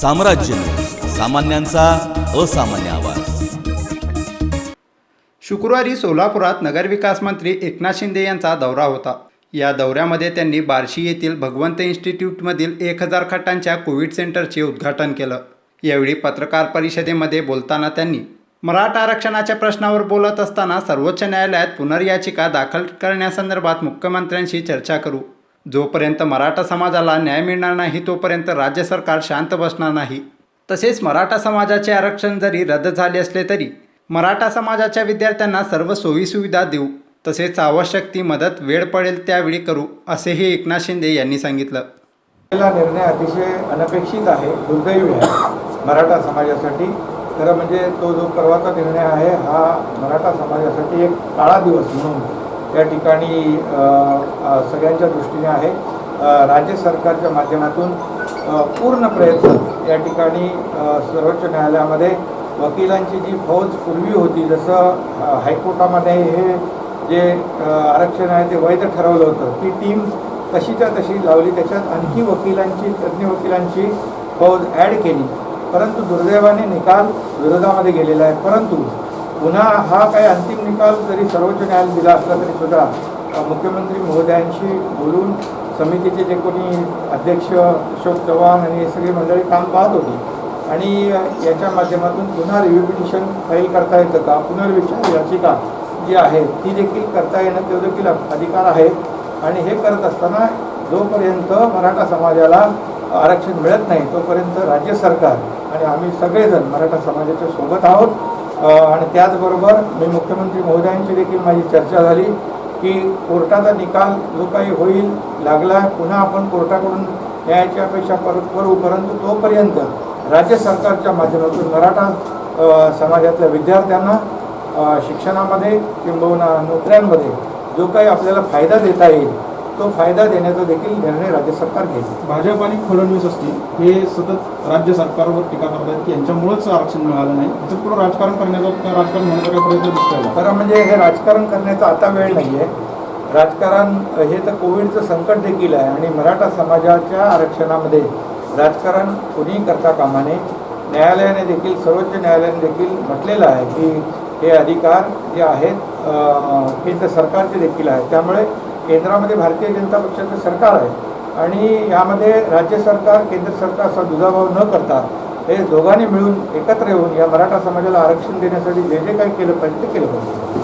साम्राज्य सामान्यांचा असामान्य आवाज. शुक्रवारी सोलापुरात नगरविकास मंत्री एकनाथ शिंदे यांचा दौरा होता. या दौऱ्यामध्ये त्यांनी बार्शी येथील भगवंत इन्स्टिट्यूटमधील एक हजार खाटांच्या कोविड सेंटरचे उद्घाटन केलं. यावेळी पत्रकार परिषदेमध्ये बोलताना त्यांनी मराठा आरक्षणाच्या प्रश्नावर बोलत असताना सर्वोच्च न्यायालयात पुनर्याचिका दाखल करण्यासंदर्भात मुख्यमंत्र्यांशी चर्चा करू. जोपर्यंत मराठा समाजाला न्याय मिळणार नाही तोपर्यंत राज्य सरकार शांत बसणार नाही. तसेच मराठा समाजाचे आरक्षण जरी रद्द झाले असले तरी मराठा समाजाच्या विद्यार्थ्यांना सर्व सोयीसुविधा देऊ तसेच आवश्यक ती मदत वेळ पडेल त्यावेळी करू असेही एकनाथ शिंदे यांनी सांगितलं. पहिला निर्णय अतिशय अनपेक्षित आहे दुर्दैवी आहे मराठा समाजासाठी. खरं म्हणजे तो जो परवाचा निर्णय आहे हा मराठा समाजासाठी एक काळा दिवस म्हणून. या ठिकाणी सगळ्यांच्या दृष्टीने आहे. राज्य सरकारच्या माध्यमातून पूर्ण प्रयत्न या ठिकाणी सर्वोच्च न्यायालयामध्ये वकिलांची जी फौज पूर्वी होती जसं हायकोर्टामध्ये हे जे आरक्षण आहे ते वैध ठरवलं होतं. ती टीम तशीच्या तशी लावली त्याच्यात आणखी वकिलांची तज्ज्ञ वकिलांची फौज ॲड केली. परंतु दुर्दैवाने निकाल विरोधामध्ये गेलेला आहे. परंतु पुन्हा हा काही अंतिम निकाल जरी सर्वोच्च न्यायालय दिला असला तरी सुद्धा मुख्यमंत्री महोदयांशी बोलून समितीचे जे कोणी अध्यक्ष अशोक चव्हाण आणि हे सगळी मंडळी काम पाहत होती. आणि याच्या माध्यमातून पुन्हा रिव्ह्यू पिटिशन फाईल करता येतं का? पुनर्विचार याचिका जी आहे ती देखील करता येणं तो देखील अधिकार आहे. आणि हे करत असताना जोपर्यंत मराठा समाजाला आरक्षण मिळत नाही तोपर्यंत राज्य सरकार आणि आम्ही सगळेजण मराठा समाजाच्या सोबत आहोत. आणि त्याचबरोबर मी मुख्यमंत्री महोदयांची देखील माझी चर्चा झाली की कोर्टाचा निकाल जो काही होईल लागला पुन्हा आपण कोर्टाकडून न्यायाची अपेक्षा परत करू परंतु तोपर्यंत राज्य सरकारच्या माध्यमातून मराठा समाजातल्या विद्यार्थ्यांना शिक्षणामध्ये किंबहुना नोकऱ्यांमध्ये जो काही आपल्याला फायदा देता येईल तो फायदा देण्याचा देखील निर्णय राज्य सरकार घेईल. भाजप आणि फडणवीस असतील हे सतत राज्य सरकारवर टीका करत आहेत की यांच्यामुळेच आरक्षण मिळालं नाही. याचं पुढं राजकारण करण्याचा राजकारण होण्याचा प्रयत्न दिसतोय? खरं म्हणजे हे राजकारण करण्याचा आता वेळ नाही आहे राजकारण हे तर कोविडचं संकट देखील आहे आणि मराठा समाजाच्या आरक्षणामध्ये राजकारण कोणीही करता कामा नये. न्यायालयाने देखील सर्वोच्च न्यायालयाने देखील म्हटलेलं आहे की हे अधिकार जे आहेत केंद्र सरकारचे देखील आहेत. त्यामुळे केंद्रामध्ये भारतीय जनता पक्षाचं सरकार आहे आणि यामध्ये राज्य सरकार केंद्र सरकार असा दुजाभाव न करता हे दोघांनी मिळून एकत्र येऊन या मराठा समाजाला आरक्षण देण्यासाठी जे जे काही केलं पाहिजे ते केलं पाहिजे.